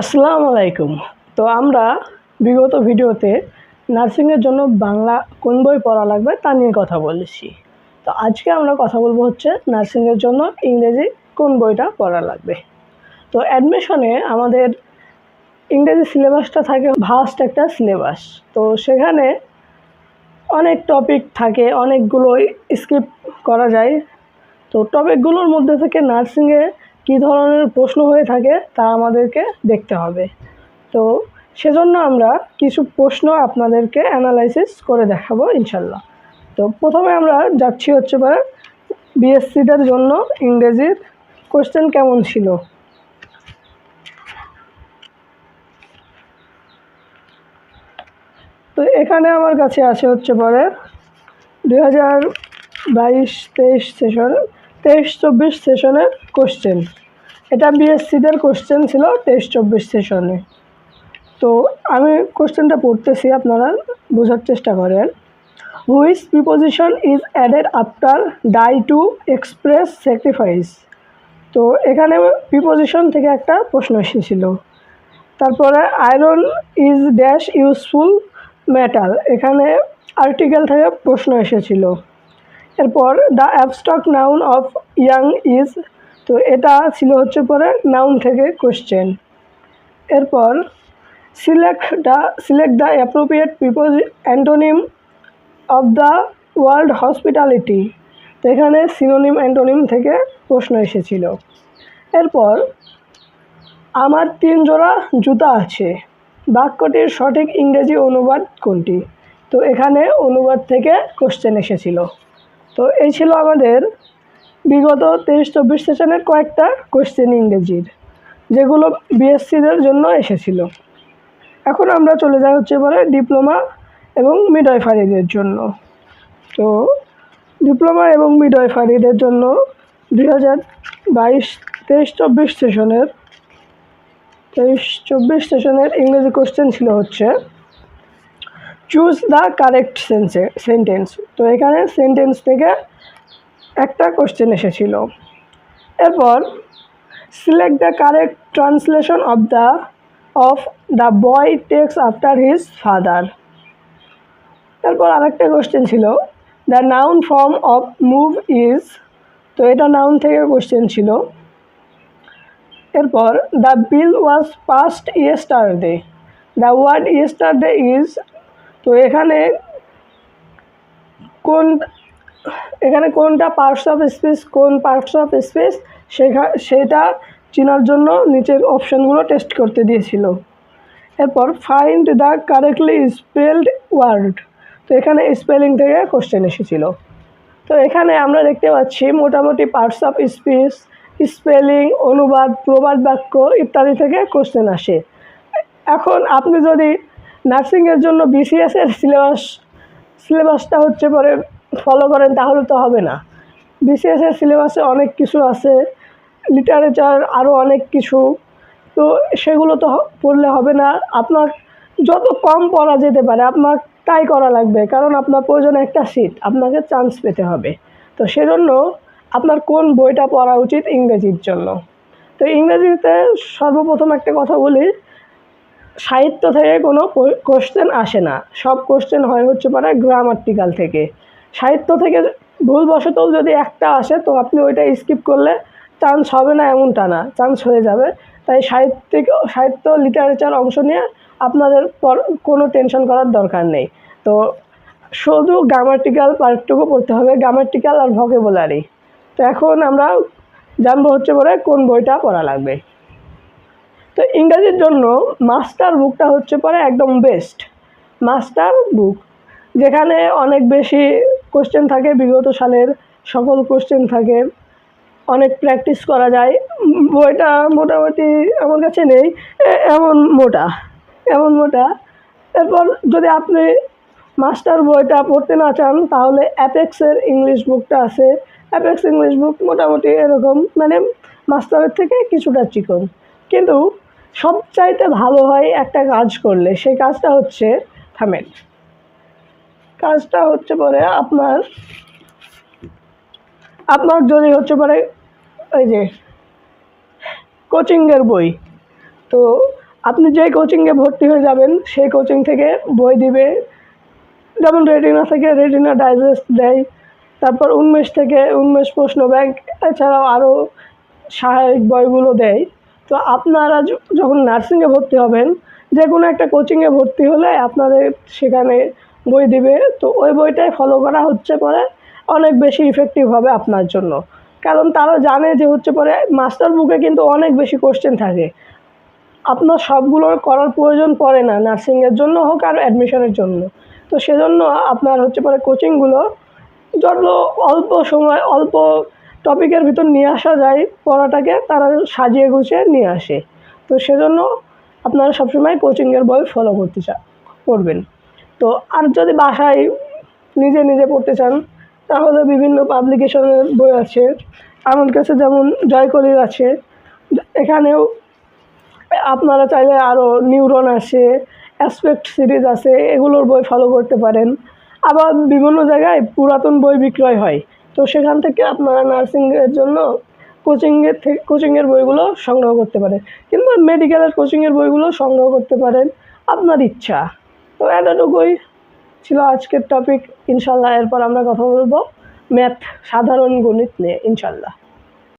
আসসালামু আলাইকুম। তো আমরা বিগত ভিডিওতে নার্সিংয়ের জন্য বাংলা কোন বই পড়া লাগবে তা নিয়ে কথা বলেছি। তো আজকে আমরা কথা বলব হচ্ছে নার্সিংয়ের জন্য ইংরেজি কোন বইটা পড়া লাগবে। তো অ্যাডমিশনে আমাদের ইংরেজি সিলেবাসটা থাকে ভাস্ট একটা সিলেবাস। তো সেখানে অনেক টপিক থাকে, অনেকগুলো স্কিপ করা যায়। তো টপিকগুলোর মধ্যে থেকে নার্সিংয়ে কী ধরনের প্রশ্ন হয়ে থাকে তা আমাদেরকে দেখতে হবে। তো সেজন্য আমরা কিছু প্রশ্ন আপনাদেরকে অ্যানালাইসিস করে দেখাবো ইনশাল্লাহ তো প্রথমে আমরা যাচ্ছি হচ্ছে পরে বিএসসিদের জন্য ইংরেজির কোশ্চেন কেমন ছিল? তো এখানে আমার কাছে আছে হচ্ছে পরে দুই হাজার বাইশ তেইশ সেশন তেইশ চব্বিশ সেশনের কোশ্চেন এটা বিএসসিদের কোশ্চেন ছিল তেইশ চব্বিশ সেশনে তো আমি কোশ্চেনটা পড়তেছি আপনারা, বোঝার চেষ্টা করেন। Which preposition is added after die to express sacrifice তো এখানে প্রিপোজিশন থেকে একটা প্রশ্ন এসেছিল। তারপরে iron is dash useful metal এখানে আর্টিকেল থেকে প্রশ্ন এসেছিল। এরপর the abstract noun of young is তো এটা ছিল হচ্ছে পরে নাউন থেকে কোশ্চেন এরপর select the select the appropriate purpose antonym of the world hospitality তো এখানে সিনোনিম অ্যান্টোনিম থেকে প্রশ্ন এসেছিল। এরপর আমার তিন জোড়া জুতা আছে। বাক্যটির সঠিক ইংরেজি অনুবাদ কোনটি? তো এখানে অনুবাদ থেকে কোশ্চেন এসেছিল। তো এই ছিল আমাদের বিগত তেইশ চব্বিশ সেশনের কয়েকটা কোশ্চেন ইংরেজির, যেগুলো বিএসসিদের জন্য এসেছিল। এখন আমরা চলে যাই হচ্ছে এবারে ডিপ্লোমা এবং মিডওয়াইফারিদের জন্য। তো ডিপ্লোমা এবং মিডওয়াইফারিদের জন্য দুই হাজার বাইশ তেইশ চব্বিশ সেশনের তেইশ চব্বিশ সেশনের ইংরেজি কোশ্চেন ছিল হচ্ছে choose the correct sense sentence তো এখানে সেন্টেন্স থেকে একটা কোশ্চেন এসেছিল। এরপর select the correct translation of the of the boy takes after his father তারপর আরেকটা কোশ্চেন ছিল the noun form of move is তো এটা নাউন থেকে কোশ্চেন ছিল। এরপর the bill was passed yesterday the word yesterday is তো এখানে কোন এখানে কোনটা পার্টস অফ স্পেস কোন পার্টস অফ স্পেস সেটা চেনার জন্য নিচের অপশানগুলো টেস্ট করতে দিয়েছিল। এরপর find the correctly spelled word তো এখানে স্পেলিং থেকে কোশ্চেন এসেছিল। তো এখানে আমরা দেখতে পাচ্ছি মোটামুটি পার্টস অফ স্পিচ স্পেলিং অনুবাদ, প্রবাদ বাক্য ইত্যাদি থেকে কোশ্চেন আসে। এখন আপনি যদি নার্সিংয়ের জন্য বিসিএসের সিলেবাস সিলেবাসটা হচ্ছে পরে ফলো করেন তাহলে তো হবে না। বিসিএসের সিলেবাসে অনেক কিছু আছে লিটারেচার আরও অনেক কিছু। তো সেগুলো তো পড়লে হবে না। আপনার যত কম পড়া যেতে পারে, আপনার তাই করা লাগবে। কারণ আপনার প্রয়োজনে একটা সিট আপনাকে চান্স পেতে হবে। তো সেজন্য আপনার কোন বইটা পড়া উচিত ইংরেজির জন্য। তো ইংরেজিতে সর্বপ্রথম একটা কথা বলি, সাহিত্য থেকে কোনো কোশ্চেন আসে না। সব কোশ্চেন হয় হচ্ছে মানে গ্রামাটিক্যাল থেকে। সাহিত্য থেকে ভুলবশতও যদি একটা আসে, তো আপনি ওইটা স্কিপ করলে চান্স হবে না এমনটা না চান্স হয়ে যাবে। তাই সাহিত্যিক, সাহিত্য লিটারেচার অংশ নিয়ে আপনাদের পর কোনো টেনশন করার দরকার নেই। তো শুধু গ্রামাটিক্যাল পার্টটুকু পড়তে হবে গ্রামাটিক্যাল আর ভকেবুলারি তো এখন আমরা জানব হচ্ছে পরে কোন বইটা পড়া লাগবে। তো ইংরাজির জন্য মাস্টার বুকটা হচ্ছে পরে একদম বেস্ট মাস্টার বুক যেখানে অনেক বেশি কোশ্চেন থাকে, বিগত সালের সকল কোশ্চেন থাকে। অনেক প্র্যাকটিস করা যায়। বইটা মোটামুটি আমার কাছে নেই। এমন মোটা এমন মোটা। এরপর যদি আপনি মাস্টার বইটা পড়তে না চান, তাহলে অ্যাপেক্সের ইংলিশ বুকটা আছে। অ্যাপেক্স ইংলিশ বুক মোটামুটি এরকম মানে মাস্টারের থেকে কিছুটা চিকন। কিন্তু সবচাইতে ভালো হয় একটা কাজ করলে, সেই কাজটা হচ্ছে থামেন। কাজটা হচ্ছে পরে আপনার আপনার যদি হচ্ছে পরে ওই যে কোচিংয়ের বই। তো আপনি যে কোচিংয়ে ভর্তি হয়ে যাবেন, সেই কোচিং থেকে বই দিবে। যেমন রেটিনা থেকে রেটিনা ডাইজেস্ট দেয়, তারপর উন্মেষ থেকে উন্মেষ প্রশ্ন ব্যাংক, এছাড়াও আরও সহায়ক বইগুলো দেয়। তো আপনারা যখন নার্সিংয়ে ভর্তি হবেন, যে কোনো একটা কোচিংয়ে ভর্তি হলে আপনাদের সেখানে বই দিবে। তো ওই বইটাই ফলো করা হচ্ছে পরে। অনেক বেশি ইফেক্টিভ হবে আপনার জন্য। কারণ তারা জানে যে হচ্ছে পরে মাস্টার বুকে কিন্তু অনেক বেশি কোশ্চেন থাকে। আপনার সবগুলো করার প্রয়োজন পড়ে না নার্সিংয়ের জন্য হোক আর অ্যাডমিশনের জন্য। তো সেজন্য আপনার হচ্ছে পরে কোচিংগুলো যত অল্প সময়, অল্প টপিকের ভিতর নিয়ে আসা যায়, পড়াটাকে তারা সাজিয়ে গুছিয়ে নিয়ে আসে। তো সেজন্য আপনারা সবসময় কোচিংয়ের বই ফলো করতে চা, করবেন। তো আর যদি বাসায় নিজে নিজে পড়তে চান, তাহলে বিভিন্ন পাবলিকেশনের বই আছে। আমার কাছে যেমন জয়কলির আছে। এখানেও আপনারা চাইলে আরও নিউরন আছে অ্যাসপেক্ট সিরিজ আছে, এগুলোর বই ফলো করতে পারেন। আবার বিভিন্ন জায়গায় পুরাতন বই বিক্রয় হয়। তো সেখান থেকে আপনারা নার্সিংয়ের জন্য কোচিংয়ের থেকে কোচিংয়ের বইগুলো সংগ্রহ করতে পারেন। কিংবা মেডিকেলের কোচিংয়ের বইগুলো সংগ্রহ করতে পারেন। আপনার ইচ্ছা। তো এতটুকুই ছিল আজকের টপিক ইনশাল্লাহ এরপর আমরা কথা বলব। ম্যাথ সাধারণ গণিত নিয়ে, ইনশাল্লাহ।